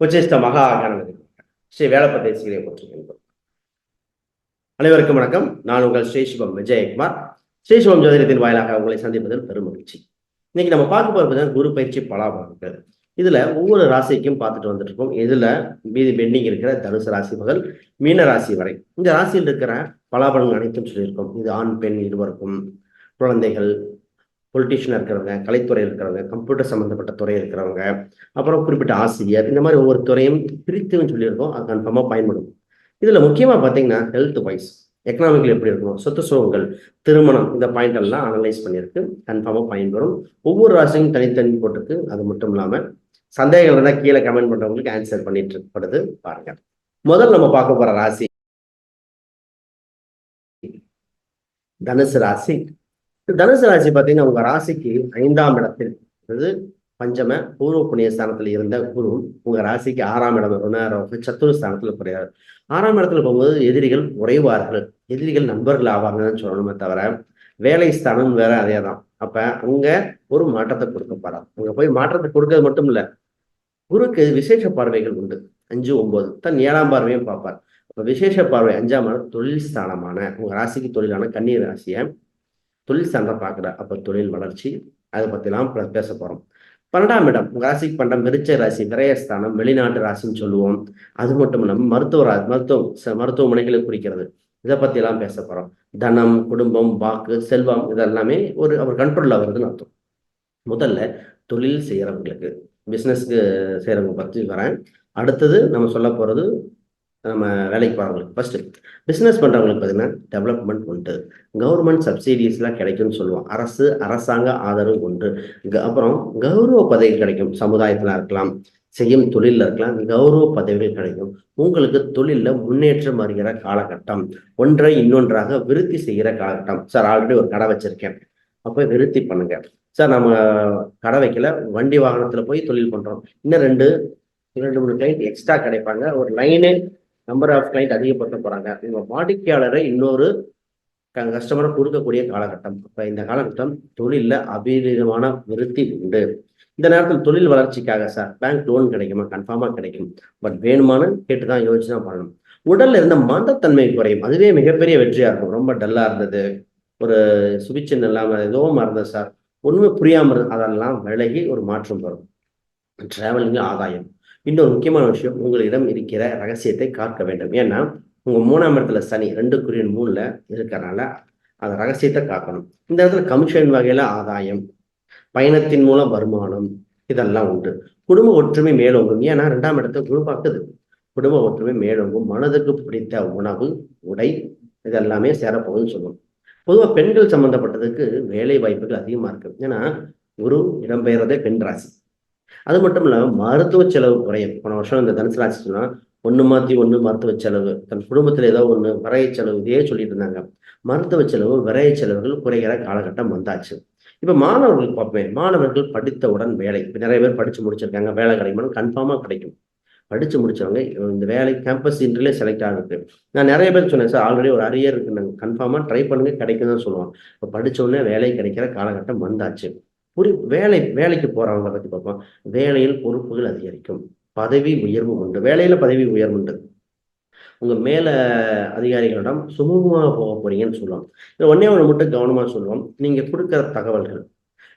உச்சிஷ்ட மகா கணபதி ஸ்ரீ வேலப்பத்தை சீரை போற்றுகின்றோம் அனைவருக்கும் வணக்கம். நான் உங்கள் ஸ்ரீ சிவம் விஜயகுமார். ஸ்ரீ சிவம் ஜோதிடத்தின் வாயிலாக உங்களை சந்திப்பதில் பெரும் மகிழ்ச்சி. இன்னைக்கு நம்ம பார்க்க போறது குரு பயிற்சி பலாபலன்கள். இதுல ஒவ்வொரு ராசிக்கும் பார்த்துட்டு வந்துட்டு இருக்கோம் இதுல மீதி பெண்டிங் இருக்கிற தனுசு ராசி முதல் மீன ராசி வரை. இந்த ராசியில் இருக்கிற பலாபலன் அனைத்தும் சொல்லியிருக்கோம். இது ஆண் பெண் இருவருக்கும் குழந்தைகள் பொலிட்டிஷியனாக இருக்கிறவங்க கலைத்துறை இருக்கிறவங்க கம்ப்யூட்டர் சம்மந்தப்பட்ட துறை இருக்கிறவங்க அப்புறம் குறிப்பிட்ட ஆசிரியர் இந்த மாதிரி ஒவ்வொரு துறையும் பிரித்துன்னு சொல்லியிருக்கோம். அது கன்ஃபார்மாக பயன்படும். இதில் முக்கியமாக பார்த்தீங்கன்னா ஹெல்த் வைஸ் எக்கனாமிக்கல் எப்படி இருக்கணும் சொத்து சுகங்கள் திருமணம் இந்த பாயிண்ட் எல்லாம் அனலைஸ் பண்ணியிருக்கு. கன்ஃபார்மாக பயன்பெறும். ஒவ்வொரு ராசியும் தனித்தனி போட்டிருக்கு. அது மட்டும் இல்லாமல் சந்தேகங்கள் இருந்தால் கீழே கமெண்ட் பண்ணுறவங்களுக்கு ஆன்சர் பண்ணிட்டு இருக்கப்படுது பாருங்க. முதல் நம்ம பார்க்க போகிற ராசி தனுசு ராசி. தனுசு ராசி பார்த்தீங்கன்னா உங்க ராசிக்கு ஐந்தாம் இடத்தில் அதாவது பஞ்சம பூர்வ புண்ணிய ஸ்தானத்தில் இருந்த குரு உங்க ராசிக்கு ஆறாம் இடம் ருணாரோக சத்துரு ஸ்தானத்தில் குறையாரு ஆறாம் இடத்துல போகும்போது எதிரிகள் குறைவார்கள். எதிரிகள் நண்பர்கள் ஆவாங்கன்னு சொல்லணுமே தவிர வேலை ஸ்தானம் வேற அதே தான் அப்ப அங்க ஒரு மாற்றத்தை கொடுக்க போறார். அங்க போய் மாற்றத்தை கொடுக்கறது மட்டும் இல்ல குருக்கு விசேஷ பார்வைகள் உண்டு. அஞ்சு ஒன்பது தன் ஏழாம் பார்வையும் பார்ப்பார். இப்ப விசேஷ பார்வை அஞ்சாம் இடம் தொழில் ஸ்தானமான உங்க ராசிக்கு தொழிலான கன்னீர் ராசியை தொழில் ஸ்தானத்தை பார்க்குற அப்போ தொழில் வளர்ச்சி அதை பற்றிலாம் பேச போகிறோம் பன்னெண்டாம் இடம் ராசிக்கு பண்டம் விருச்ச ராசி விரயஸ்தானம் வெளிநாட்டு ராசின்னு சொல்லுவோம். அது மட்டும் இல்லாமல் மருத்துவ ரா மருத்துவம் மருத்துவமனைகளை குறிக்கிறது. இதை பற்றிலாம் பேச போகிறோம் தனம் குடும்பம் வாக்கு செல்வம் இதெல்லாமே ஒரு அவர் கண்ட்ரோலில் வருதுன்னு அர்த்தம். முதல்ல தொழில் செய்கிறவங்களுக்கு பிஸ்னஸ்க்கு செய்கிறவங்க பற்றி வரேன். அடுத்தது நம்ம சொல்ல போகிறது நம்ம வேலைக்கு போகிறவங்களுக்கு ஃபஸ்ட்டு பிஸ்னஸ் பண்ணுறவங்களுக்கு பார்த்தீங்கன்னா டெவலப்மெண்ட் உண்டு. கவர்மெண்ட் சப்சிடிஸ்லாம் கிடைக்கும்னு சொல்லுவோம். அரசு அரசாங்க ஆதரவு உண்டு. அப்புறம் கௌரவ பதவி கிடைக்கும். சமுதாயத்தில் இருக்கலாம். செய்யும் தொழிலில் இருக்கலாம். கௌரவ பதவிகள் கிடைக்கும். உங்களுக்கு தொழிலில் முன்னேற்றம் வருகிற காலகட்டம். ஒன்றை இன்னொன்றாக விருத்தி செய்கிற காலகட்டம். சார் ஆல்ரெடி ஒரு கடை வச்சுருக்கேன். அப்போ விருத்தி பண்ணுங்க. சார் நம்ம கடை வைக்கல. வண்டி வாகனத்தில் போய் தொழில் பண்ணுறோம் இன்னும் ரெண்டு ரெண்டு மூணு கிளைண்ட் எக்ஸ்ட்ரா கிடைப்பாங்க. ஒரு லைனே நம்பர் ஆஃப் கிளைண்ட் அதிகப்படுத்த போறாங்க. உங்க வாடிக்கையாளரை இன்னொரு கஸ்டமரை கொடுக்கக்கூடிய காலகட்டம். இப்ப இந்த காலகட்டம் தொழில அபீதமான விருத்தி உண்டு. இந்த நேரத்தில் தொழில் வளர்ச்சிக்காக சார் பேங்க் லோன் கிடைக்குமா? கன்ஃபார்மா கிடைக்கும். பட் வேணுமானு கேட்டுதான் யோசிச்சு தான் பண்ணணும். உடல்ல இருந்த மந்தத்தன்மை குறையும். அதுவே மிகப்பெரிய வெற்றியா இருக்கும். ரொம்ப டல்லா இருந்தது. ஒரு சுபிச்சன் இல்லாம ஏதோ இருந்தது சார் ஒண்ணுமே புரியாம இருந்தது அதெல்லாம் விலகி ஒரு மாற்றம் வரும். டிராவலிங் ஆதாயம் இன்னொரு முக்கியமான விஷயம் உங்களிடம் இருக்கிற ரகசியத்தை காக்க வேண்டும். ஏன்னா உங்க மூணாம் இடத்துல சனி ரெண்டு குறியின் மூணுல இருக்கிறனால அந்த ரகசியத்தை காக்கணும். இந்த இடத்துல கமிஷன் வகையில ஆதாயம் பயணத்தின் மூலம் வருமானம் இதெல்லாம் உண்டு. குடும்ப ஒற்றுமை மேலோங்கும். ஏன்னா ரெண்டாம் இடத்தை குழுவாக்குது குடும்ப ஒற்றுமை மேலோங்கும். மனதுக்கு பிடித்த உணவு உடை இதெல்லாமே சேரப்போகுதுன்னு சொல்லுவோம். பொதுவாக பெண்கள் சம்பந்தப்பட்டதுக்கு வேலை வாய்ப்புகள் அதிகமாக இருக்கு. ஏன்னா குரு இடம்பெயர்றதே பெண் ராசி. அது மட்டும் இல்லாமல் மருத்துவ செலவு குறையும். போன வருஷம் இந்த தனுசு ராசி சொன்னா ஒன்று மாற்றி ஒன்று மருத்துவ செலவு. தன் குடும்பத்தில் ஏதோ ஒன்று விரைய செலவு இதே சொல்லிட்டு இருந்தாங்க. மருத்துவ செலவு விரைய செலவுகள் குறைகிற காலகட்டம் வந்தாச்சு. இப்போ மாணவர்களுக்கு பார்ப்பேன் மாணவர்கள் படித்தவுடன் வேலை. இப்போ நிறைய பேர் படித்து முடிச்சிருக்காங்க வேலை கிடைக்கணும் கன்ஃபார்மாக கிடைக்கும். படித்து முடிச்சவங்க இந்த வேலை கேம்பஸ் இன்டர்வியூலே செலக்ட் ஆகுது. நான் நிறைய பேர் சொன்னேன் சார் ஆல்ரெடி ஒரு அரியர் இருக்கு. கன்ஃபார்மாக ட்ரை பண்ணுங்க கிடைக்குதுன்னு தான் சொல்லுவோம் இப்போ படிச்ச உடனே வேலை கிடைக்கிற காலகட்டம் வந்தாச்சு. புரி வேலை வேலைக்கு போறவங்களை பத்தி பார்ப்போம். வேலையில் பொறுப்புகள் அதிகரிக்கும். பதவி உயர்வு உண்டு. வேலையில பதவி உயர்வு உண்டு. உங்க மேல அதிகாரிகளிடம் சுமூகமாக போக போறீங்கன்னு சொல்லுவோம் இல்லை ஒன்னே ஒன்று மட்டும் கவனமா சொல்லுவோம். நீங்க கொடுக்குற தகவல்கள்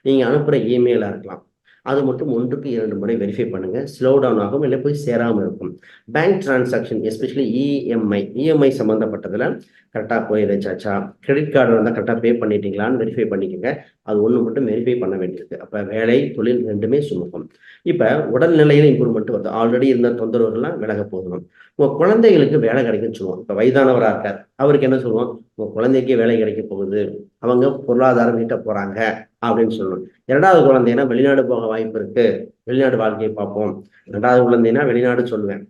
நீங்க அனுப்புற இமெயிலா இருக்கலாம். அது மட்டும் ஒன்றுக்கு இரண்டு முறை வெரிஃபை பண்ணுங்க. ஸ்லோ டவுன் ஆகும் இல்லை போய் சேராமல் இருக்கும். Bank transaction especially EMI EMI சம்மந்தப்பட்டதில் கரெக்டாக போய் வச்சாச்சா கிரெடிட் கார்டு இருந்தால் கரெக்டாக பே பண்ணிட்டீங்களான்னு வெரிஃபை பண்ணிக்கோங்க. அது ஒன்று மட்டும் வெரிஃபை பண்ண வேண்டியிருக்கு. அப்போ வேலை தொழில் ரெண்டுமே சுமக்கும். இப்போ உடல்நிலையில் இம்ப்ரூவ்மெண்ட் வருது. ஆல்ரெடி இருந்த தொந்தரவுகள்லாம் விலக போகணும் உங்கள் குழந்தைகளுக்கு வேலை கிடைக்குன்னு சொல்லுவோம். இப்போ வயதானவராக இருக்கார். அவருக்கு என்ன சொல்லுவோம்? உங்கள் குழந்தைக்கே வேலை கிடைக்க போகுது. அவங்க பொருளாதாரம் ஈட்ட போகிறாங்க அப்படின்னு சொல்லணும். இரண்டாவது குழந்தைன்னா வெளிநாடு போக வாய்ப்பு இருக்கு. வெளிநாடு வாழ்க்கையை பார்ப்போம். ரெண்டாவது குழந்தைன்னா வெளிநாடு சொல்லுவேன்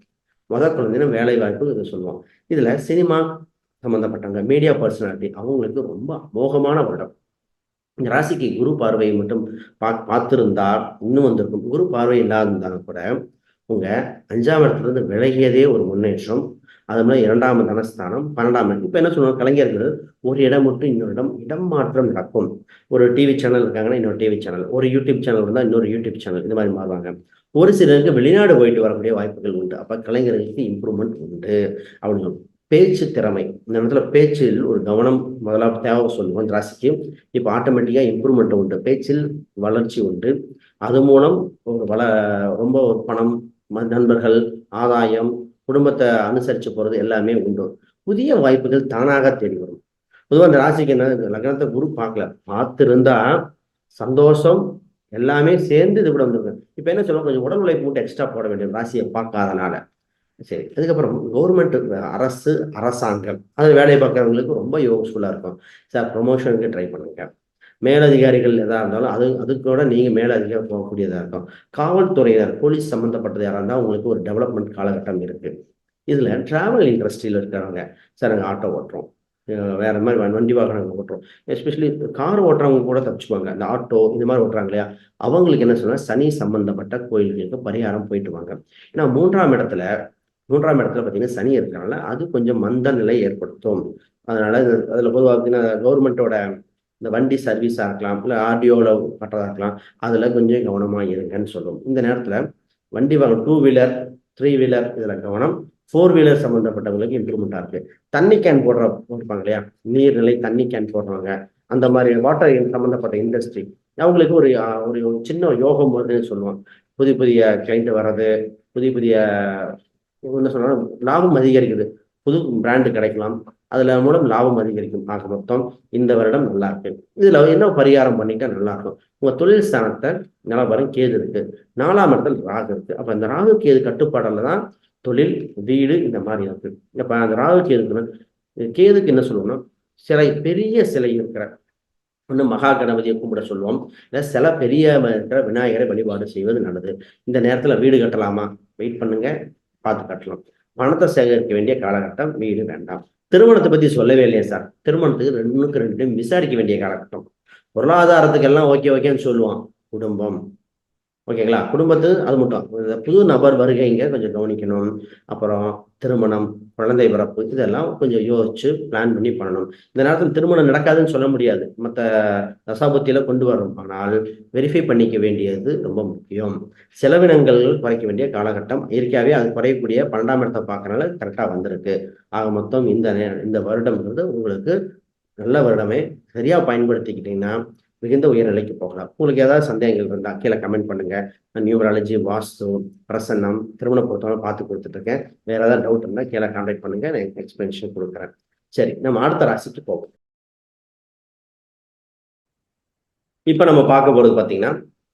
முதல் குழந்தைன்னா வேலை வாய்ப்பு இது சொல்லுவோம். இதுல சினிமா சம்மந்தப்பட்டவங்க மீடியா பர்சனாலிட்டி அவங்களுக்கு ரொம்ப அமோகமான வருடம். இந்த ராசிக்கு குரு பார்வையை மட்டும் பா பார்த்துருந்தா இன்னும் வந்திருக்கும். குரு பார்வை இல்லாதிருந்தாலும் கூட உங்க அஞ்சாம் இடத்துல இருந்து விலகியதே ஒரு முன்னேற்றம். அது மாதிரி இரண்டாம் தனஸ்தானம் பன்னெண்டாம் இடம் இப்போ என்ன சொல்லுவாங்க? கலைஞர்கள் ஒரு இடம் மட்டும் இன்னொரு இடம் இடம் மாற்றம் நடக்கும். ஒரு டிவி சேனல் இருக்காங்கன்னா இன்னொரு டிவி சேனல் ஒரு யூடியூப் சேனல் இருந்தால் இன்னொரு யூடியூப் சேனல் இந்த மாதிரி மாறுவாங்க. ஒரு சிலருக்கு வெளிநாடு போயிட்டு வரக்கூடிய வாய்ப்புகள் உண்டு. அப்போ கலைஞர்களுக்கு இம்ப்ரூவ்மெண்ட் உண்டு. அப்படின்னு பேச்சு திறமை இந்த இடத்துல பேச்சில் ஒரு கவனம் முதலாக தேவை சொல்லுவோம் ராசிக்கு. இப்போ ஆட்டோமேட்டிக்காக இம்ப்ரூவ்மெண்ட் உண்டு. பேச்சில் வளர்ச்சி உண்டு. அது மூலம் ஒரு வள ரொம்ப ஒரு பணம் நண்பர்கள் ஆதாயம் குடும்பத்தை அனுசரித்து போகிறது எல்லாமே உண்டு. புதிய வாய்ப்புகள் தானாக தேடி வரும். பொதுவாக அந்த ராசிக்கு என்ன லக்னத்தை குரு பார்க்கல. பார்த்துருந்தா சந்தோஷம் எல்லாமே சேர்ந்து இது கூட வந்துருங்க இப்போ என்ன சொல்லுவோம் கொஞ்சம் உடல் உழைப்பு மட்டும் எக்ஸ்ட்ரா போட வேண்டிய ராசியை பார்க்காதனால. சரி அதுக்கப்புறம் கவர்மெண்ட் அரசு அரசாங்கம். அது வேலையை பார்க்குறவங்களுக்கு ரொம்ப யூஸ்ஃபுல்லாக இருக்கும். சார் ப்ரொமோஷனுக்கு ட்ரை பண்ணுங்க. மேலதிகாரிகள் எதாக இருந்தாலும் அது அது கூட நீங்கள் மேலதிகாரி போகக்கூடியதாக இருக்கும். காவல்துறையினர் போலீஸ் சம்மந்தப்பட்டது யாராக இருந்தால் உங்களுக்கு ஒரு டெவலப்மெண்ட் காலகட்டம் இருக்குது இதில் ட்ராவல் இண்டஸ்ட்ரியில் இருக்கிறவங்க சார் நாங்கள் ஆட்டோ ஓட்டுறோம். வேற மாதிரி வண்டி வாகனங்கள் ஓட்டுறோம். எஸ்பெஷலி கார் ஓட்டுறவங்க கூட தப்பிச்சுப்பாங்க. அந்த ஆட்டோ இந்த மாதிரி ஓட்டுறாங்க இல்லையா? அவங்களுக்கு என்ன சொன்னால் சனி சம்பந்தப்பட்ட கோயில்களுக்கு பரிகாரம் போயிட்டு வாங்க. ஏன்னா மூன்றாம் இடத்துல மூன்றாம் இடத்துல பார்த்தீங்கன்னா சனி இருக்கிறனால அது கொஞ்சம் மந்த நிலை ஏற்படுத்தும். அதனால அதில் பொதுவாக பார்த்தீங்கன்னா கவர்மெண்ட்டோட இந்த வண்டி சர்வீஸாக இருக்கலாம் இல்லை ஆர்டிஓவில் கட்டுறதா இருக்கலாம் அதில் கொஞ்சம் கவனமாக இருங்கன்னு சொல்லுவோம் இந்த நேரத்தில் வண்டி வாங்க டூ வீலர் த்ரீ வீலர் இதில் கவனம். ஃபோர் வீலர் சம்மந்தப்பட்டவங்களுக்கு இம்ப்ரூவ்மெண்ட்டாக இருக்குது தண்ணி கேன் போடுற போட்டிருப்பாங்க இல்லையா? நீர்நிலை தண்ணி கேன் போடுறவங்க அந்த மாதிரி வாட்டர் சம்மந்தப்பட்ட இண்டஸ்ட்ரி அவங்களுக்கு ஒரு ஒரு சின்ன யோகம் வருதுன்னு சொல்லுவாங்க. புதிய புதிய கிளைண்ட் வர்றது புதிய புதிய என்ன சொன்னாலும் லாபம் அதிகரிக்குது. புது பிராண்டு கிடைக்கலாம். அதுல மூலம் லாபம் அதிகரிக்கும். ஆக மொத்தம் இந்த வருடம் நல்லா இருக்கு. இதுல என்ன பரிகாரம் பண்ணிட்டா நல்லா இருக்கும். உங்க தொழில் ஸ்தானத்தை நிலவரம் கேது இருக்கு. நாலாம் இடத்துல ராகு இருக்கு. அப்ப இந்த ராகு கேது கட்டுப்பாடுல தான் தொழில் வீடு இந்த மாதிரி இருக்கு. அப்ப அந்த ராகு கேதுக்குன்னு கேதுக்கு என்ன சொல்லுவோம்னா சிலை பெரிய சிலை இருக்கிற ஒன்று மகா கணபதியை கும்பிட சொல்லுவோம். இல்லை சில பெரிய இருக்கிற விநாயகரை வழிபாடு செய்வது நல்லது. இந்த நேரத்தில் வீடு கட்டலாமா? வெயிட் பண்ணுங்க. பார்த்து கட்டலாம். பணத்தை சேகரிக்க வேண்டிய காலகட்டம் வீடு வேண்டாம். திருமணத்தை பத்தி சொல்லவே இல்லையே சார். திருமணத்துக்கு ரெண்டுக்கு ரெண்டு விசாரிக்க வேண்டிய காலகட்டம். பொருளாதாரத்துக்கு எல்லாம் ஓகே ஓகேன்னு சொல்லுவான் குடும்பம். ஓகேங்களா? குடும்பத்து அது மட்டும். புது நபர் வருகைங்க கொஞ்சம் கவனிக்கணும். அப்புறம் திருமணம் குழந்தை பிறப்பு இதெல்லாம் கொஞ்சம் யோசிச்சு பிளான் பண்ணி பண்ணணும். இந்த நேரத்தில் திருமணம் நடக்காதுன்னு சொல்ல முடியாது. மற்ற தசாபுத்தியில கொண்டு வரும் ஆனால் வெரிஃபை பண்ணிக்க வேண்டியது ரொம்ப முக்கியம். செலவினங்கள் குறைக்க வேண்டிய காலகட்டம். இயற்கையாகவே அது குறையக்கூடிய பன்னெண்டாம் இடத்தை பார்க்கறனால கரெக்டாக வந்திருக்கு. ஆக மொத்தம் இந்த இந்த வருடம்ன்றது உங்களுக்கு நல்ல வருடமே. சரியா பயன்படுத்திக்கிட்டீங்கன்னா மிகுந்த உயர்நிலைக்கு போகலாம். உங்களுக்கு ஏதாவது சந்தேகங்கள் இருந்தால் கீழே கமெண்ட் பண்ணுங்க. நியூமராலஜி வாஸ்து பிரசன்னம் திருமண பொறுத்தவரை பார்த்து கொடுத்துட்டு இருக்கேன் வேற ஏதாவது டவுட் இருந்தால் கீழே கான்டாக்ட் பண்ணுங்க. நான் எக்ஸ்பிளனேஷன் கொடுக்குறேன். சரி நம்ம அடுத்த ராசிக்கு போவோம். இப்போ நம்ம பார்க்க போறது பார்த்தீங்கன்னா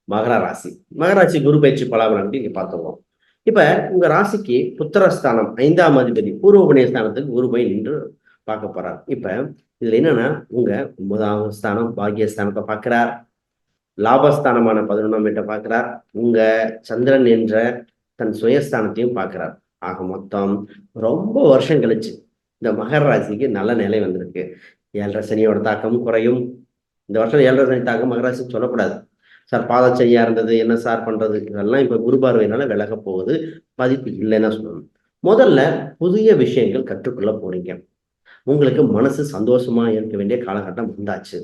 மகர ராசி. மகர ராசி குரு பயிற்சி பலாபலம் இங்கே பார்த்துருவோம். இப்போ உங்க ராசிக்கு புத்திரஸ்தானம் ஐந்தாம் அதிபதி பூர்வ புண்ணியஸ்தானத்துக்கு குரு போய் நின்று பார்க்க போறார். இப்ப இதுல என்னன்னா உங்க ஒன்பதாம் ஸ்தானம் பாகியஸ்தானத்தை பார்க்கிறார். லாபஸ்தானமான பதினொன்றாம் வீட்டை பார்க்கிறார். உங்க சந்திரன் என்ற தன் சுயஸ்தானத்தையும் பார்க்கிறார். ஆக மொத்தம் ரொம்ப வருஷம் கழிச்சு இந்த மகர ராசிக்கு நல்ல நிலை வந்திருக்கு. ஏழரை சனியோட தாக்கம் குறையும். இந்த வருஷம் ஏழரை சனி தாக்கம் மகராசி சொல்லக்கூடாது. சார் பாதச்சையா இருந்தது என்ன சார் பண்றது? இதெல்லாம் இப்ப குரு பார்வையினால விலக போகுது. பதிப்பு இல்லைன்னா சொல்லணும். முதல்ல புதிய விஷயங்கள் கற்றுக்கொள்ள போறீங்க. உங்களுக்கு மனசு சந்தோஷமா இருக்க வேண்டிய காலகட்டம் வந்தாச்சு.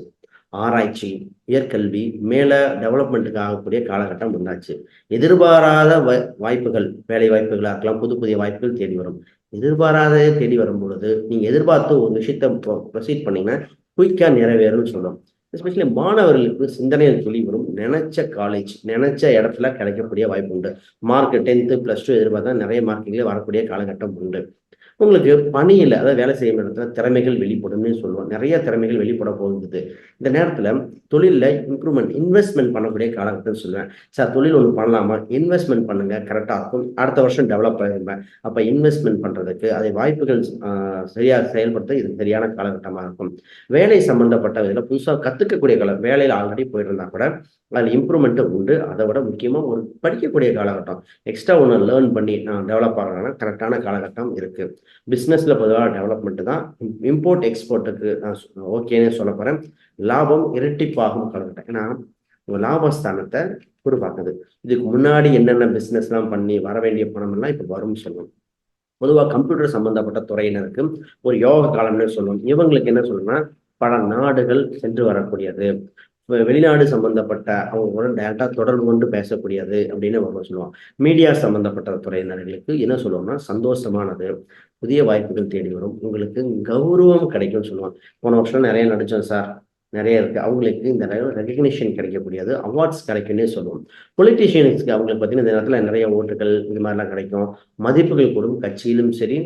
ஆராய்ச்சி உயர்கல்வி மேல டெவலப்மெண்ட்டுக்கு ஆகக்கூடிய காலகட்டம் வந்தாச்சு. எதிர்பாராத வாய்ப்புகள் வேலை வாய்ப்புகளாக இருக்கலாம் புது புதிய வாய்ப்புகள் தேடி வரும். எதிர்பாராத தேடி வரும் பொழுது நீங்க எதிர்பார்த்து ஒரு விஷயத்த ப்ரொசீட் பண்ணீங்கன்னா குயிக்கா நிறைவேறும்னு சொல்கிறோம் எஸ்பெஷலி மாணவர்களுக்கு சிந்தனையில் சொல்லி வரும். நினைச்ச காலேஜ் நினைச்ச இடத்துல கிடைக்கக்கூடிய வாய்ப்பு உண்டு. மார்க் டென்த்து ப்ளஸ் டூ எதிர்பார்த்தா நிறைய மார்க்குகளே வரக்கூடிய காலகட்டம் உண்டு. உங்களுக்கு பணியில் அதாவது வேலை செய்யும் இடத்துல திறமைகள் வெளிப்படும்னு சொல்லுவோம் நிறைய திறமைகள் வெளிப்பட போகுது. இந்த நேரத்தில் தொழிலில் இம்ப்ரூவ்மெண்ட் இன்வெஸ்ட்மெண்ட் பண்ணக்கூடிய காலகட்டம்னு சொல்லுவேன். சார் தொழில் ஒன்று பண்ணலாமா? இன்வெஸ்ட்மெண்ட் பண்ணுங்க கரெக்டாக இருக்கும். அடுத்த வருஷம் டெவலப் ஆகிருப்பேன் அப்போ இன்வெஸ்ட்மெண்ட் பண்ணுறதுக்கு அதை வாய்ப்புகள் சரியாக செயல்படுத்த இது சரியான காலகட்டமாக இருக்கும். வேலை சம்பந்தப்பட்ட இதில் புதுசாக கற்றுக்கக்கூடிய காலம் வேலையில் ஆல்ரெடி போயிருந்தா இருந்தால் கூட அதில் இம்ப்ரூவ்மெண்ட்டு உண்டு. அதை விட முக்கியமாக ஒரு படிக்கக்கூடிய காலகட்டம். எக்ஸ்ட்ரா ஒன்று லேர்ன் பண்ணி நான் டெவலப் ஆகிறேன்னா கரெக்டான காலகட்டம் இருக்குது பிஸ்னஸில் பொதுவாக டெவலப்மெண்ட் தான். இம்போர்ட் எக்ஸ்போர்ட்டுக்கு நான் ஓகேன்னு சொல்ல போகிறேன் லாபம் இரட்டிப்பாகும் காலகட்டம். ஏன்னா லாபஸ்தானத்தை உருவாக்குது. இதுக்கு முன்னாடி என்னென்ன பிஸ்னஸ்லாம் பண்ணி வர வேண்டிய பணம் எல்லாம் இப்போ வரும்னு சொல்லணும் பொதுவாக கம்ப்யூட்டர் சம்பந்தப்பட்ட துறையினருக்கு ஒரு யோக காலம்னு சொல்லுவோம். இவங்களுக்கு என்ன சொல்லணும்னா பல நாடுகள் சென்று வரக்கூடியது. வெளிநாடு சம்பந்தப்பட்ட அவங்க டேரக்டா தொடர்பு கொண்டு பேசக்கூடியது அப்படின்னு நம்ம சொல்லுவோம். மீடியா சம்பந்தப்பட்ட துறையினர்களுக்கு என்ன சொல்லுவோம்னா சந்தோஷமானது புதிய வாய்ப்புகள் தேடி வரும். உங்களுக்கு கௌரவம் கிடைக்கும்னு சொல்லுவோம் போன வருஷம் நிறைய நடிச்சோம் சார். நிறைய இருக்கு. அவங்களுக்கு இந்த ரெகக்னிஷன் கிடைக்கக்கூடியது அவார்ட்ஸ் கிடைக்கும்னே சொல்லுவோம். பொலிட்டிஷியன்ஸ்க்கு அவங்களுக்கு பார்த்தீங்கன்னா இந்த நேரத்தில் நிறைய ஓட்டுகள் இது மாதிரிலாம் கிடைக்கும். மதிப்புகள் கூடும். கட்சியிலும் சரி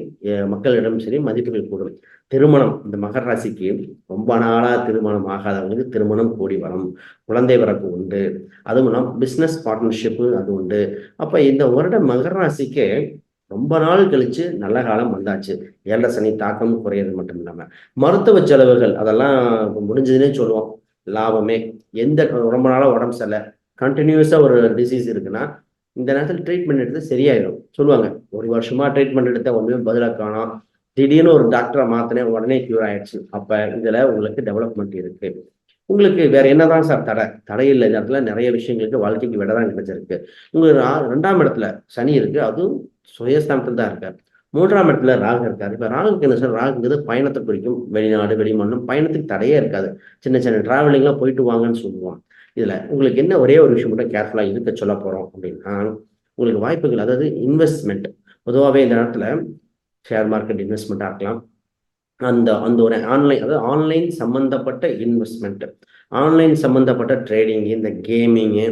மக்களிடம் சரி மதிப்புகள் கூடும். திருமணம். இந்த மகர ராசிக்கு ரொம்ப நாளா திருமணம் ஆகாதவங்களுக்கு திருமணம் கூடி வரும். குழந்தை பிறப்பு உண்டு. அதுவும் இல்லாமல் பிஸ்னஸ் பார்ட்னர்ஷிப்பு அது உண்டு. அப்போ இந்த வருடம் மகர ராசிக்கு ரொம்ப நாள் கழிச்சு நல்ல காலம் வந்தாச்சு. ஏழரை சனி தாக்கம் குறையிறது மட்டும் இல்லாம. மருத்துவ செலவுகள் அதெல்லாம் முடிஞ்சதுன்னே சொல்லுவோம். லாபமே. எந்த ரொம்ப நாளாக உடம்பு சரியில்லை. கண்டினியூஸாக ஒரு டிசீஸ் இருக்குன்னா இந்த நேரத்தில் ட்ரீட்மெண்ட் எடுத்து சரியாயிடும் சொல்லுவாங்க. ஒரு வருஷமா ட்ரீட்மெண்ட் எடுத்தால் ஒன்றுமே பதிலாக காணும். திடீர்னு ஒரு டாக்டரை மாத்தினேன் உடனே கியூர் ஆயிடுச்சு. அப்போ இதில் உங்களுக்கு டெவலப்மெண்ட் இருக்கு. உங்களுக்கு வேற என்னதான் சார் தடை? தடை இல்லை இந்த இடத்துல நிறைய விஷயங்களுக்கு வாழ்க்கைக்கு விட தான் கிடைச்சிருக்கு உங்களுக்கு ரெண்டாம் இடத்துல சனி இருக்கு அதுவும் சுயஸ்தானத்தில் தான் இருக்கார். மூன்றாம் இடத்துல ராகு இருக்காரு. இப்ப ராகுக்கு என்ன சார் ராகுங்கிறது பயணத்தை குறிக்கும். வெளிநாடு வெளிமாநிலம் பயணத்துக்கு தடையே இருக்காது. சின்ன சின்ன டிராவலிங்லாம் போயிட்டு வாங்கன்னு சொல்லுவோம் இதுல உங்களுக்கு என்ன ஒரே ஒரு விஷயம் மட்டும் கேர்ஃபுல்லா இருக்க சொல்ல போறோம் அப்படின்னா உங்களுக்கு வாய்ப்புகள் அதாவது இன்வெஸ்ட்மெண்ட் பொதுவாகவே இந்த இடத்துல ஷேர் மார்க்கெட் இன்வெஸ்ட்மெண்ட்டாக இருக்கலாம் அந்த அந்த ஒரு ஆன்லைன் அதாவது ஆன்லைன் சம்மந்தப்பட்ட இன்வெஸ்ட்மெண்ட்டு ஆன்லைன் சம்மந்தப்பட்ட ட்ரேடிங்கு இந்த கேமிங்கு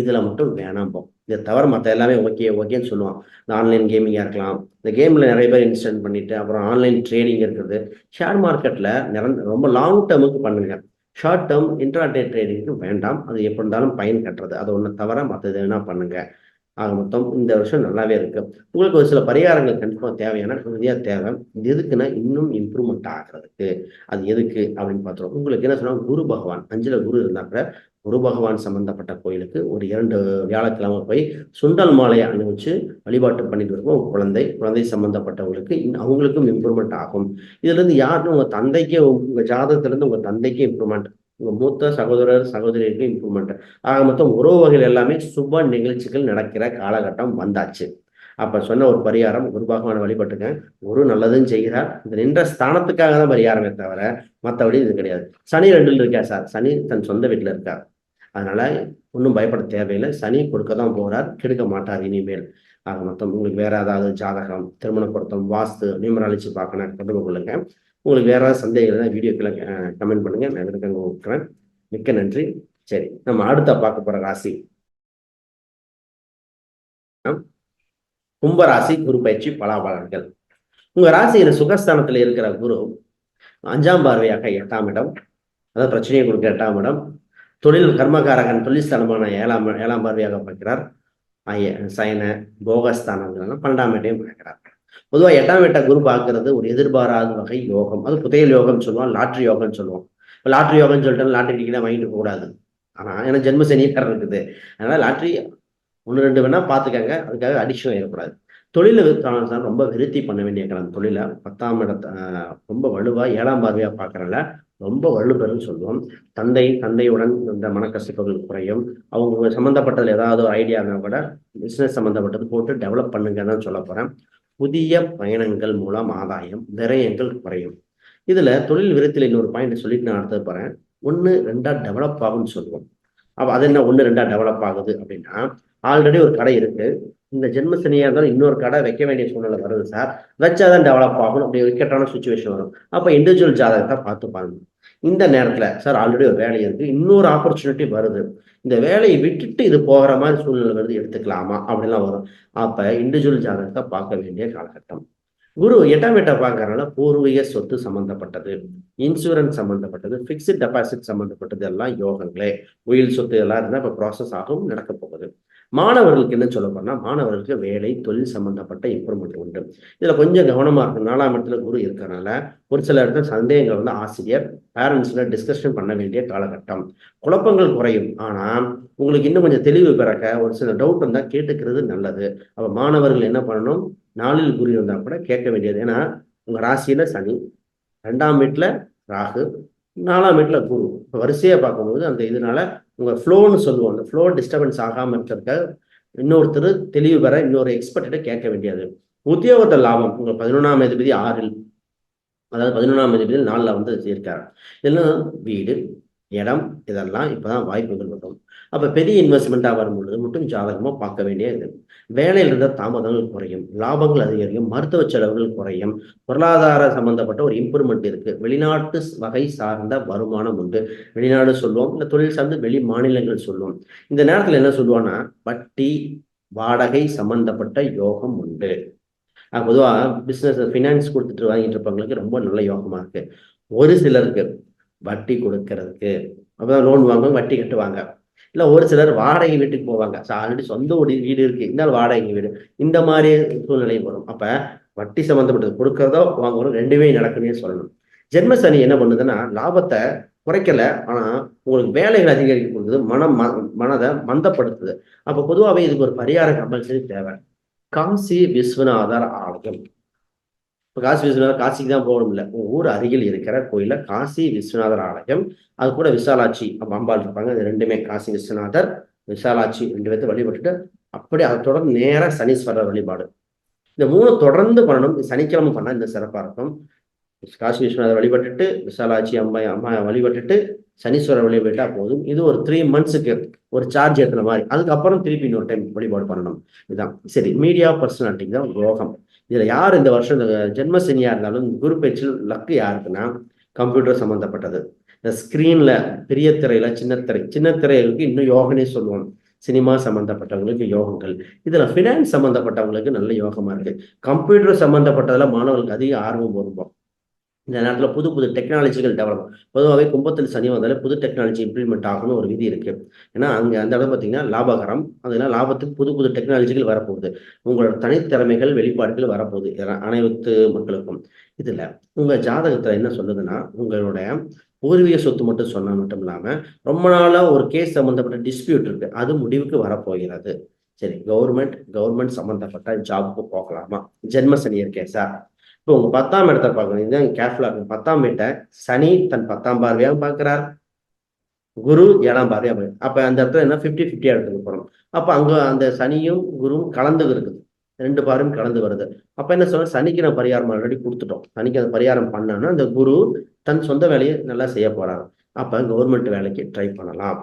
இதில் மட்டும் வேணாம் இதை தவிர மற்ற எல்லாமே ஓகே ஓகேன்னு சொல்லுவான். இந்த ஆன்லைன் கேமிங்காக இருக்கலாம். இந்த கேமில் நிறைய பேர் இன்ஸ்டன்ட் பண்ணிவிட்டு அப்புறம் ஆன்லைன் ட்ரேடிங் இருக்கிறது ஷேர் மார்க்கெட்டில் நிறந்த ரொம்ப லாங் டேர்முக்கு பண்ணுங்க. ஷார்ட் டேர்ம் இன்டர்டே ட்ரேடிங்க்கு வேண்டாம். அது எப்படி இருந்தாலும் பயன் கட்டுறது. அது ஒன்று தவிர மற்றது வேணால் பண்ணுங்கள் ஆக மொத்தம் இந்த வருஷம் நல்லாவே இருக்கு. உங்களுக்கு ஒரு சில பரிகாரங்கள் கண்டிப்பாக தேவையான உறுதியாக தேவை. எதுக்குன்னா இன்னும் இம்ப்ரூவ்மெண்ட் ஆகிறதுக்கு. அது எதுக்கு அப்படின்னு பார்த்துருவோம். உங்களுக்கு என்ன சொன்னால் குரு பகவான். அஞ்சில் குரு இருந்தால் கூட குரு பகவான் சம்பந்தப்பட்ட கோயிலுக்கு ஒரு இரண்டு வியாழக்கிழமை போய் சுண்டல் மாலையை அணிவிச்சு வழிபாட்டு பண்ணிட்டு இருக்கும் குழந்தை குழந்தை சம்பந்தப்பட்டவங்களுக்கு அவங்களுக்கும் இம்ப்ரூவ்மெண்ட் ஆகும். இதுல இருந்து யாருன்னு உங்க தந்தைக்கே உங்க ஜாதகத்துல இருந்து உங்க தந்தைக்கே இம்ப்ரூவ்மெண்ட் உங்க மூத்த சகோதரர் சகோதரிக்கு இம்ப்ரூவ்மெண்ட் ஆக மொத்தம் உறவு வகைகள் எல்லாமே சுப நிகழ்ச்சிகள் நடக்கிற காலகட்டம் வந்தாச்சு. அப்ப சொன்ன ஒரு பரிகாரம் குரு பகவான் வழிபட்டுங்க குரு நல்லதும் செய்கிறார். இந்த நின்ற ஸ்தானத்துக்காக தான் பரிகாரமே தவிர மற்றபடி இது கிடையாது. சனி ரெண்டில் இருக்கா சார்? சனி தன் சொந்த வீட்டில் இருக்கார். அதனால ஒன்றும் பயப்பட தேவையில்லை. சனி கொடுக்க தான் போகிறார் கெடுக்க மாட்டார் இனிமேல். ஆக மொத்தம் உங்களுக்கு வேற ஏதாவது ஜாதகம் திருமண பொருத்தம் வாஸ்து நியூமராலஜி பார்க்கணும் தொடர்பு கொள்ளுங்க. உங்களுக்கு வேற ஏதாவது சந்தேகம் வீடியோக்களை கமெண்ட் பண்ணுங்க. நான் இருக்கங்க விட்டுறேன் மிக்க நன்றி. சரி நம்ம அடுத்த பார்க்க போற ராசி. கும்பராசி குரு பயிற்சி பலாபலன்கள். உங்க ராசியில சுகஸ்தானத்துல இருக்கிற குரு அஞ்சாம் பார்வையாக எட்டாம் இடம். அதாவது பிரச்சனையை கொடுக்க எட்டாம் இடம். தொழில் கர்மகாரகன் தொழில் ஸ்தானமான ஏழாம் ஏழாம் பார்வையாக பார்க்கிறார். சயன போகஸ்தானங்கள்லாம் பன்னெண்டாம் இடையும் பார்க்கிறார். பொதுவாக எட்டாம் எட்டாம் குரு பார்க்கறது ஒரு எதிர்பாராத வகை யோகம். அது புதையல் யோகம் சொல்லுவோம் லாட்ரி யோகம்னு சொல்லுவோம். லாட்ரி யோகம்னு சொல்லிட்டு லாட்ரி டிக்கெட் வாங்கிட்டு கூடாது. ஆனா ஏன்னா ஜென்ம சனிக்காரன் இருக்குது. அதனால லாட்ரி ஒன்று ரெண்டு வேணா பார்த்துக்கங்க. அதுக்காக அடிஷன் ஆயிடக்கூடாது தொழில ரொம்ப விருத்தி பண்ண வேண்டிய காலம் தொழிலை பத்தாம் இடத்த ரொம்ப வலுவா ஏழாம் பார்வையா பார்க்கறல ரொம்ப வலுப்பெறும் சொல்லுவோம். தந்தை தந்தையுடன் இந்த மனக்கசிப்புகள் குறையும். அவங்க சம்மந்தப்பட்டதுல ஏதாவது ஒரு ஐடியா இருந்தால் கூட பிஸ்னஸ் சம்மந்தப்பட்டது போட்டு டெவலப் பண்ணுங்க தான் சொல்ல போறேன். புதிய பயணங்கள் மூலம் ஆதாயம் விரயங்கள் குறையும். இதுல தொழில் விருத்தில இன்னொரு பாயிண்ட் சொல்லிட்டு நான் அடுத்தது போறேன். ஒன்னு ரெண்டா டெவலப் ஆகும்னு சொல்லுவோம். அப்ப அது என்ன? ஒன்று ரெண்டா டெவலப் ஆகுது அப்படின்னா ஆல்ரெடி ஒரு கடை இருக்கு. இந்த ஜென்ம சனியாக இருந்தாலும் இன்னொரு கடை வைக்க வேண்டிய சூழ்நிலை வருது சார். வச்சாதான் டெவலப் ஆகும். அப்படி இக்கட்டான சுச்சுவேஷன் வரும். அப்ப இண்டிவிஜுவல் ஜாதகத்தை பார்த்து பாருங்க. இந்த நேரத்துல சார் ஆல்ரெடி ஒரு வேலை இருக்கு. இன்னொரு ஆப்பர்ச்சுனிட்டி வருது. இந்த வேலையை விட்டுட்டு இது போகிற மாதிரி சூழ்நிலை வருது எடுத்துக்கலாமா? அப்படிலாம் வரும். அப்ப இண்டிவிஜுவல் ஜாதகத்தை பார்க்க வேண்டிய காலகட்டம். குரு எட்டாம் எட்டா பார்க்கறதுனால பூர்வீக சொத்து சம்பந்தப்பட்டது இன்சூரன்ஸ் சம்பந்தப்பட்டது பிக்ஸ்ட் டெபாசிட் சம்பந்தப்பட்டது எல்லாம் யோகங்களே. உயில் சொத்து எல்லாம் இருந்தால் இப்போ ப்ராசஸ் ஆகும் நடக்க போகுது. மாணவர்களுக்கு என்ன சொல்ல போனா மாணவர்களுக்கு வேலை தொழில் சம்பந்தப்பட்ட இம்ப்ரூவ்மெண்ட் உண்டு. இதுல கொஞ்சம் கவனமா இருக்கும் நாலாம் இடத்துல குரு இருக்கிறனால ஒரு சில இடத்துல சந்தேகங்கள் வந்து ஆசிரியர் பேரண்ட்ஸ்ல டிஸ்கஷன் பண்ண வேண்டிய காலகட்டம். குழப்பங்கள் குறையும். ஆனா உங்களுக்கு இன்னும் கொஞ்சம் தெளிவு பிறக்க ஒரு சில டவுட் இருந்தால் கேட்டுக்கிறது நல்லது. அப்ப மாணவர்கள் என்ன பண்ணணும்? நாளில் குரு இருந்தா கூட கேட்க வேண்டியது. ஏன்னா உங்க ராசியில சனி ரெண்டாம் வீட்டுல ராகு நாலாம் வீட்டுல குரு. வரிசையா பார்க்கும்போது அந்த இதனால உங்கள் ஃப்ளோன்னு சொல்லுவோம். அந்த ஃப்ளோ டிஸ்டர்பன்ஸ் ஆகாம இருக்கிறக்க இன்னொருத்தர் தெளிவு பெற இன்னொரு எக்ஸ்பர்ட்டை கேட்க வேண்டியது. உத்தியோகத்த லாபம். உங்கள் பதினொன்றாம் அதிபதி ஆறில் அதாவது பதினொன்றாம் அதிபதி நாளில் வந்து இருக்கார் இதெல்லாம் வீடு இடம் இதெல்லாம் இப்போதான் வாய்ப்புகள் வரும். அப்போ பெரிய இன்வெஸ்ட்மெண்ட்டாக வரும் பொழுது மட்டும் ஜாதகமாக பார்க்க வேண்டியது. வேலையில் இருந்த தாமதங்கள் குறையும் லாபங்கள் அதிகரிக்கும் மருத்துவ செலவுகள் குறையும் பொருளாதார சம்பந்தப்பட்ட ஒரு இம்ப்ரூவ்மெண்ட் இருக்குது வெளிநாட்டு வகை சார்ந்த வருமானம் உண்டு. வெளிநாடு சொல்லுவோம் இல்லை தொழில் சார்ந்து வெளி மாநிலங்கள் சொல்லுவோம். இந்த நேரத்தில் என்ன சொல்லுவோம்னா வட்டி வாடகை சம்பந்தப்பட்ட யோகம் உண்டு. பொதுவாக பிஸ்னஸ் ஃபினான்ஸ் கொடுத்துட்டு வாங்கிட்டு இருப்பவங்களுக்கு ரொம்ப நல்ல யோகமாக இருக்குது ஒரு சிலருக்கு வட்டி கொடுக்கறதுக்கு. அப்பதான் லோன் வாங்குவாங்க வட்டி கட்டுவாங்க. இல்லை ஒரு சிலர் வாடகை வீட்டுக்கு போவாங்க. ஆல்ரெடி சொந்த ஒரு வீடு இருக்கு. இருந்தாலும் வாடகை வீடு. இந்த மாதிரி சூழ்நிலை வரும். அப்ப வட்டி சம்மந்தப்பட்டது கொடுக்கறதோ வாங்குறதோ ரெண்டுமே நடக்கணும்னு சொல்லணும். ஜென்ம சனி என்ன பண்ணுதுன்னா லாபத்தை குறைக்கல. ஆனா உங்களுக்கு வேலைகள் அதிகரிக்க கொடுக்குது. மனம் மனதை மந்தப்படுத்துது. அப்ப பொதுவாகவே இதுக்கு ஒரு பரிகாரம் கம்பல்சரி தேவை. காசி விஸ்வநாதர் ஆலயம். இப்போ காசி விஸ்வநாதர் காசிக்கு தான் போகணும்ல ஊர் அருகில் இருக்கிற கோயிலில் காசி விஸ்வநாதர் ஆலயம் அது கூட விசாலாட்சி அம்பாள் இருப்பாங்க. அது ரெண்டுமே காசி விஸ்வநாதர் விசாலாட்சி ரெண்டு பேர்த்து வழிபட்டுட்டு அப்படி அதை தொடர்ந்து நேராக சனீஸ்வரர் வழிபாடு. இந்த மூணு தொடர்ந்து பண்ணணும். சனிக்கிழமை பண்ணால் இந்த சிறப்பாக இருக்கும். காசி விஸ்வநாதர் வழிபட்டுட்டு விசாலாட்சி அம்மா அம்மா வழிபட்டுட்டு சனீஸ்வரர் வழிபட்டா போதும். இது ஒரு த்ரீ மந்த்ஸுக்கு ஒரு சார்ஜ் ஏற்றுன மாதிரி. அதுக்கப்புறம் திருப்பி இன்னொரு டைம் வழிபாடு பண்ணணும். இதுதான். சரி மீடியா பர்சனாலிட்டி தான் யோகம் இதுல யார் இந்த வருஷம் இந்த ஜென்மசினியா இருந்தாலும் குரு பேச்சில் லக்கு யாருக்குன்னா கம்ப்யூட்டர் சம்மந்தப்பட்டது இந்த ஸ்க்ரீன்ல பெரிய திரையில சின்ன திரை சின்ன இன்னும் யோகனே சொல்லுவோம். சினிமா சம்மந்தப்பட்டவங்களுக்கு யோகங்கள். இதுல ஃபினான்ஸ் சம்மந்தப்பட்டவங்களுக்கு நல்ல யோகமா இருக்கு. கம்ப்யூட்டர் சம்மந்தப்பட்டதுல மாணவர்களுக்கு அதிக ஆர்வம் வருவோம் இந்த நேரத்தில் புது புது டெக்னாலஜிகள் டெவலப் பொதுவாகவே கும்பத்தில் சனி வந்தாலே புது டெக்னாலஜி இம்ப்ளிமெண்ட் ஆகணும் ஒரு விதி இருக்குது ஏன்னா அங்கே அந்த இடம் பார்த்தீங்கன்னா லாபகரம். அதனால் லாபத்துக்கு புது புது டெக்னாலஜிகள் வரப்போகுது. உங்களோட தனித்திறமைகள் வெளிப்பாடுகள் வரப்போகுது. அனைத்து மக்களுக்கும். இதில் உங்கள் ஜாதகத்தில் என்ன சொல்லுதுன்னா உங்களுடைய பூர்வீக சொத்து மட்டும் சொன்னால் மட்டும் இல்லாமல் ரொம்ப நாளாக ஒரு கேஸ் சம்மந்தப்பட்ட டிஸ்பியூட் இருக்குது அது முடிவுக்கு வரப்போகிறது. சரி கவர்மெண்ட் கவர்மெண்ட் சம்மந்தப்பட்ட ஜாபுக்கு போகலாமா? ஜென்ம சனியர் கேஸா இப்போ உங்க பத்தாம் இடத்தை பார்க்கணும். இதுதான் கேர்ஃபுல்லா இருக்கும் பத்தாம் வீட்டை சனி தன் பத்தாம் பார்வையாக பார்க்கிறார். குரு ஏழாம் பார்வையா அப்ப அந்த இடத்துல என்ன? ஃபிஃப்டி ஃபிஃப்டியா எடுத்துக்க போறோம். அப்ப அங்க அந்த சனியும் குருவும் கலந்து இருக்குது. ரெண்டு பாரும் கலந்து வருது. அப்ப என்ன சொல்ற சனிக்கு நான் பரிகாரம் ஆல்ரெடி கொடுத்துட்டோம். சனிக்கு அந்த பரிகாரம் பண்ணோன்னா அந்த குரு தன் சொந்த வேலையை நல்லா செய்ய போறாங்க அப்ப கவர்மெண்ட் வேலைக்கு ட்ரை பண்ணலாம்.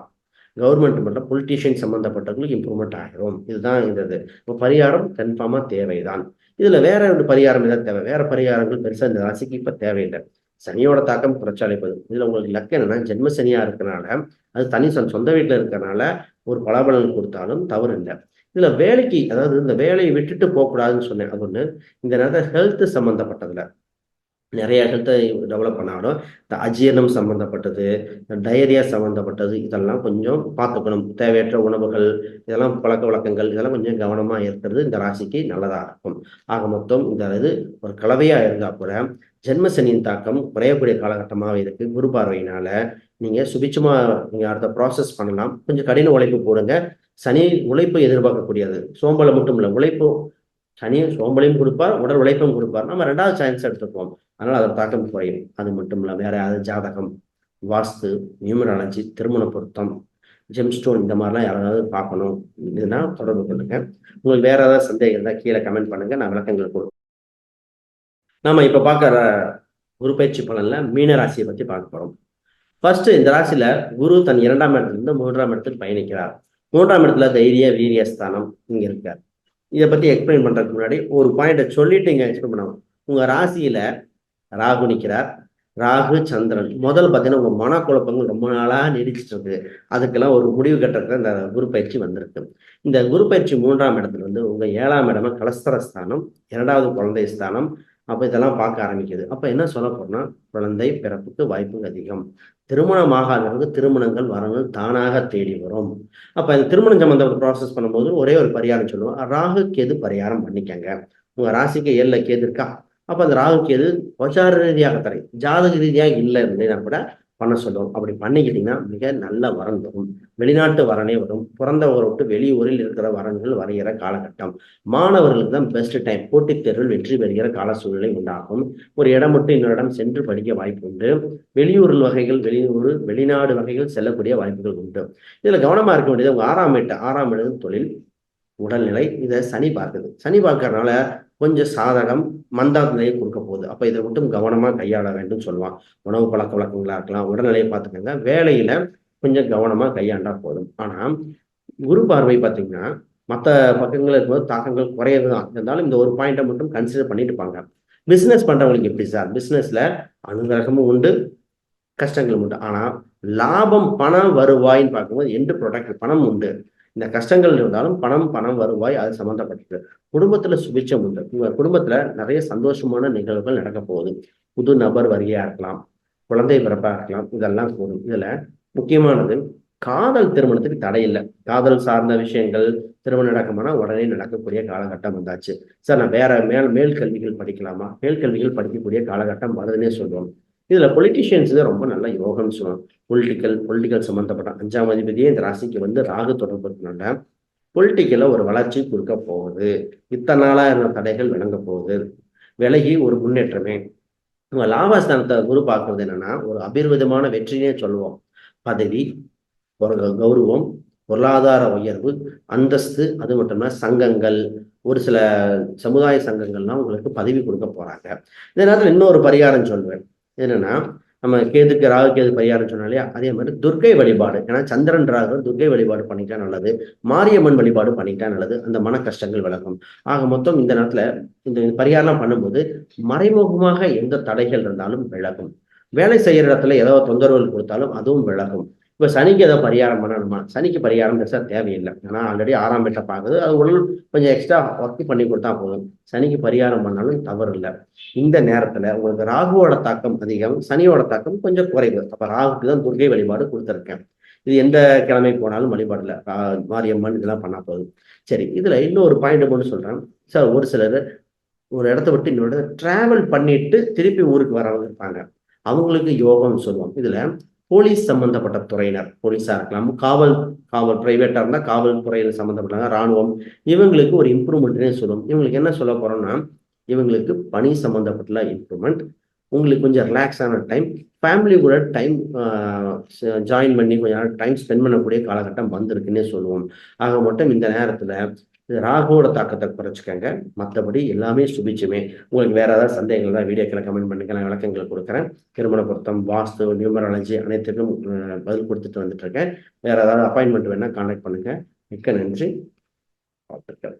கவர்மெண்ட் மட்டும் பொலிட்டீஷியன் சம்மந்தப்பட்டவங்களுக்கு இம்ப்ரூவ்மெண்ட் ஆகிரும் இதுதான் இந்த இப்போ பரிகாரம் கன்ஃபார்மாக தேவைதான். இதுல வேற ஒரு பரிகாரம் ஏதாவது தேவை. வேற பரிகாரங்கள் பெருசா இந்த ராசிக்கு இப்ப தேவையில்லை. சனியோட தாக்கம் குறைச்சாலைப்பது இதுல உங்களுக்கு லக்கு என்னன்னா ஜென்ம சனியா இருக்கனால அது தனி சொந்த வீட்டுல இருக்கிறனால ஒரு பலபலன் கொடுத்தாலும் தவறு இல்லை. இதுல வேலைக்கு அதாவது இந்த வேலையை விட்டுட்டு போகக்கூடாதுன்னு சொன்னேன். அது ஒண்ணு. இந்த நேரத்தில் ஹெல்த் சம்பந்தப்பட்டதுல. நிறைய ஹெல்த்தை டெவலப் பண்ணாலும் இந்த அஜீரணம் சம்மந்தப்பட்டது டயரியா சம்மந்தப்பட்டது இதெல்லாம் கொஞ்சம் பார்த்துக்கணும். தேவையற்ற உணவுகள் இதெல்லாம் பழக்க வழக்கங்கள் இதெல்லாம் கொஞ்சம் கவனமாக இருக்கிறது இந்த ராசிக்கு நல்லதாக இருக்கும். ஆக மொத்தம் இந்த இது ஒரு கலவையாக இருந்தால் கூட ஜென்மசனியின் தாக்கம் குறையக்கூடிய காலகட்டமாக இருக்குது குரு பார்வையினால் நீங்கள் சுபிச்சமாக நீங்கள் அடுத்த ப்ராசஸ் பண்ணலாம். கொஞ்சம் கடின உழைப்பு போடுங்க. சனி உழைப்பு எதிர்பார்க்கக்கூடியது. சோம்பலை மட்டும் இல்லை உழைப்பு. சனி சோம்பலையும் கொடுப்பார் உடல் உழைப்பும் கொடுப்பார். நம்ம ரெண்டாவது சான்ஸ் எடுத்துப்போம் அதனால் அதோட தாக்கம் குறையும். அது மட்டும் இல்லை வேற யாராவது ஜாதகம் வாஸ்து நியூமராலஜி திருமண பொருத்தம் ஜெம்ஸ்டோன் இந்த மாதிரிலாம் யாராவது பார்க்கணும். இதுனா தொடர்பு கொள்ளுங்க. உங்களுக்கு வேற ஏதாவது சந்தேகம் இருந்தால் கீழே கமெண்ட் பண்ணுங்க. நான் விளக்கங்கள் கொடுப்பேன். நாம இப்போ பார்க்குற குரு பயிற்சி பலன்ல மீன ராசியை பற்றி பார்க்க போகிறோம் ஃபர்ஸ்ட் இந்த ராசியில குரு தன் இரண்டாம் இடத்துலேருந்து மூன்றாம் இடத்துக்கு பயணிக்கிறார். மூன்றாம் இடத்துல தைரிய வீரிய ஸ்தானம் இங்க இருக்கார். இதை பத்தி எக்ஸ்பிளைன் பண்றதுக்கு முன்னாடி ஒரு பாயிண்ட்டை சொல்லிட்டு இங்க எக்ஸ்பிளைன் பண்ணுவோம் உங்க ராசியில ராகு நிற்கிறார் ராகு சந்திரன். முதல் பார்த்தீங்கன்னா உங்க மனக்குழப்பங்கள் ரொம்ப நாளா நீடிச்சிட்டு இருக்கு. அதுக்கெல்லாம் ஒரு முடிவு கட்டுறதுக்கு இந்த குரு பயிற்சி வந்திருக்கு. இந்த குரு பயிற்சி மூன்றாம் இடத்துல வந்து உங்க ஏழாம் இடமா கலஸ்தர ஸ்தானம் இரண்டாவது குழந்தை ஸ்தானம். அப்ப இதெல்லாம் பார்க்க ஆரம்பிக்குது. அப்ப என்ன சொல்ல போறோம்னா குழந்தை பிறப்புக்கு வாய்ப்பு அதிகம். திருமணம் ஆகாதவங்க திருமணங்கள் வரங்கள் தானாக தேடி வரும். அப்ப இந்த திருமணம் சம்பந்தப்பட்ட ப்ராசஸ் பண்ணும்போது ஒரே ஒரு பரிகாரம் சொல்லுவோம். ராகு கேது பரிகாரம் பண்ணிக்கங்க? உங்க ராசிக்கு ஏழுல கேது இருக்கா? அப்போ அந்த ராகு கேது உபச்சார ரீதியாக தரை ஜாதக ரீதியாக இல்லை அப்படின்னா கூட பண்ண சொல்லுவோம் அப்படி பண்ணிக்கிட்டீங்கன்னா மிக நல்ல வரன் வரும். வெளிநாட்டு வரனே வரும். பிறந்தவரை விட்டு வெளியூரில் இருக்கிற வரன்கள் வரைகிற காலகட்டம். மாணவர்களுக்கு தான் பெஸ்ட் டைம் போட்டித் தேர்வில் வெற்றி பெறுகிற கால சூழ்நிலை உண்டாகும். ஒரு இடம் மட்டும் இன்னொரு இடம் சென்று படிக்க வாய்ப்பு உண்டு. வெளியூர் வகைகள் வெளியூர் வெளிநாடு வகைகள் செல்லக்கூடிய வாய்ப்புகள் உண்டு. இதில் கவனமாக இருக்க வேண்டியது ஆறாம் எட்டு ஆறாம் இடம் தொழில் உடல்நிலை. இதை சனி பார்க்குது. சனி பார்க்கறதுனால கொஞ்சம் சாதகம் மந்தாநிலையை கொடுக்க போகுது. அப்போ இதை மட்டும் கவனமாக கையாள வேண்டும் சொல்லுவான். உணவு பழக்க வழக்கங்களா இருக்கலாம் உடல்நிலையை பார்த்துக்கோங்க. வேலையில கொஞ்சம் கவனமாக கையாண்டா போதும். ஆனால் குரு பார்வை பார்த்தீங்கன்னா மற்ற பக்கங்கள் இருக்கும்போது தாக்கங்கள் குறையது தான் இருந்தாலும் இந்த ஒரு பாயிண்ட்டை மட்டும் கன்சிடர் பண்ணிட்டு இருப்பாங்க பிஸ்னஸ் பண்றவங்களுக்கு எப்படி சார் பிஸ்னஸில் அனுகிரகமும் உண்டு கஷ்டங்களும் உண்டு. ஆனால் லாபம் பணம் வருவாயின்னு பார்க்கும்போது எந்த ப்ரொடக்ட் பணம் உண்டு. இந்த கஷ்டங்கள் இருந்தாலும் பணம் பணம் வருவாய் அது சம்மந்தப்பட்டது குடும்பத்துல சுபிச்சம் உண்டு. உங்க குடும்பத்துல நிறைய சந்தோஷமான நிகழ்வுகள் நடக்க போகுது. புது நபர் வரியா இருக்கலாம் குழந்தை பிறப்பா இருக்கலாம் இதெல்லாம் கூடும். இதுல முக்கியமானது காதல் திருமணத்துக்கு தடை இல்லை. காதல் சார்ந்த விஷயங்கள் திருமணம் நடக்குமானா உடனே நடக்கக்கூடிய காலகட்டம் வந்தாச்சு. சார் நான் வேற மேல் மேல் கல்விகள் படிக்கலாமா? மேல் கல்விகள் படிக்கக்கூடிய காலகட்டம் வருதுன்னே சொல்லுவோம் இதுல பொலிட்டிஷியன்ஸ் தான் ரொம்ப நல்ல யோகம்னு சொல்லுவோம் பொலிட்டிக்கல் பொலிட்டிக்கல் சம்மந்தப்பட்ட அஞ்சாம் அதிபதியே இந்த ராசிக்கு வந்து ராகு தொடர்புனால இருக்கனால பொலிட்டிக்கல ஒரு வளர்ச்சி கொடுக்க போகுது. இத்தனை நாளா இருந்த தடைகள் விளங்க போகுது. விலகி ஒரு முன்னேற்றமே. உங்க லாபஸ்தானத்தை குரு பார்க்கறது என்னன்னா ஒரு அபிர்விதமான வெற்றினே சொல்லுவோம். பதவி ஒரு கௌரவம் பொருளாதார உயர்வு அந்தஸ்து அது மட்டும் இல்ல சங்கங்கள் ஒரு சில சமுதாய சங்கங்கள்லாம் உங்களுக்கு பதவி கொடுக்க போறாங்க. இந்த நேரத்தில் இன்னொரு பரிகாரம் சொல்வேன். என்னன்னா நம்ம கேதுக்கு ராகு கேது பரிகாரம் சொன்னோம் இல்லையா? அதே மாதிரி துர்க்கை வழிபாடு. ஏன்னா சந்திரன் ராகு துர்க்கை வழிபாடு பண்ணிட்டா நல்லது. மாரியம்மன் வழிபாடு பண்ணிட்டா நல்லது. அந்த மன கஷ்டங்கள் விலகும். ஆக மொத்தம் இந்த நேரத்துல இந்த பரிகாரம்லாம் பண்ணும்போது மறைமுகமாக எந்த தடைகள் இருந்தாலும் விலகும். வேலை செய்யற இடத்துல ஏதோ தொந்தரவுகள் கொடுத்தாலும் அதுவும் விலகும். இப்போ சனிக்கு ஏதோ பரிகாரம் பண்ணணுமா? சனிக்கு பரிகாரம் பெருசாக தேவையில்லை. ஏன்னா ஆல்ரெடி ஆறாம் வீட்டை பார்க்குது. அது உடல் கொஞ்சம் எக்ஸ்ட்ரா ஒர்க் பண்ணி கொடுத்தா போதும். சனிக்கு பரிகாரம் பண்ணாலும் தவறு இல்லை இந்த நேரத்தில் உங்களுக்கு ராகுவோட தாக்கம் அதிகம் சனியோட தாக்கம் கொஞ்சம் குறைவு. அப்போ ராகுக்கு தான் துர்கை வழிபாடு கொடுத்துருக்கேன். இது எந்த கிழமை போனாலும் வழிபாடுல. மாரியம்மன் இதெல்லாம் பண்ணா போதும். சரி இதுல இன்னொரு பாயிண்ட் மட்டும் சொல்றேன். சார் ஒரு சிலர் ஒரு இடத்த விட்டு இன்னொரு டிராவல் பண்ணிட்டு திருப்பி ஊருக்கு வரவங்க இருப்பாங்க. அவங்களுக்கு யோகம்னு சொல்லுவோம். இதுல போலீஸ் சம்பந்தப்பட்ட துறையினர் போலீஸா இருக்கலாம். காவல் காவல் பிரைவேட்டா இருந்தா காவல்துறையில் சம்மந்தப்பட்டாங்க ராணுவம் இவங்களுக்கு ஒரு இம்ப்ரூவ்மெண்ட்னே சொல்லுவோம் இவங்களுக்கு என்ன சொல்ல போறோம்னா இவங்களுக்கு பணி சம்பந்தப்பட்ட இம்ப்ரூவ்மெண்ட் உங்களுக்கு கொஞ்சம் ரிலாக்ஸான டைம் ஃபேமிலி கூட டைம் ஜாயின் பண்ணி கொஞ்சம் டைம் ஸ்பெண்ட் பண்ணக்கூடிய காலகட்டம் வந்திருக்குன்னே சொல்லுவோம். ஆக மட்டும் இந்த நேரத்தில் ராகுவோட தாக்கத்தை குறைச்சிக்கங்க. மற்றபடி எல்லாமே சுபிச்சுமே. உங்களுக்கு வேற ஏதாவது சந்தேகங்கள் தான் வீடியோக்களை கமெண்ட் பண்ணுங்க. நான் விளக்கங்கள் கொடுக்குறேன். திருமண பொருத்தம் வாஸ்து நியூமராலஜி அனைத்துக்கும் பதில் கொடுத்துட்டு வந்துட்டு இருக்கேன். வேற ஏதாவது அப்பாயின்மெண்ட் வேணா கான்டாக்ட் பண்ணுங்க. மிக்க நன்றி. பார்த்துருக்கேன்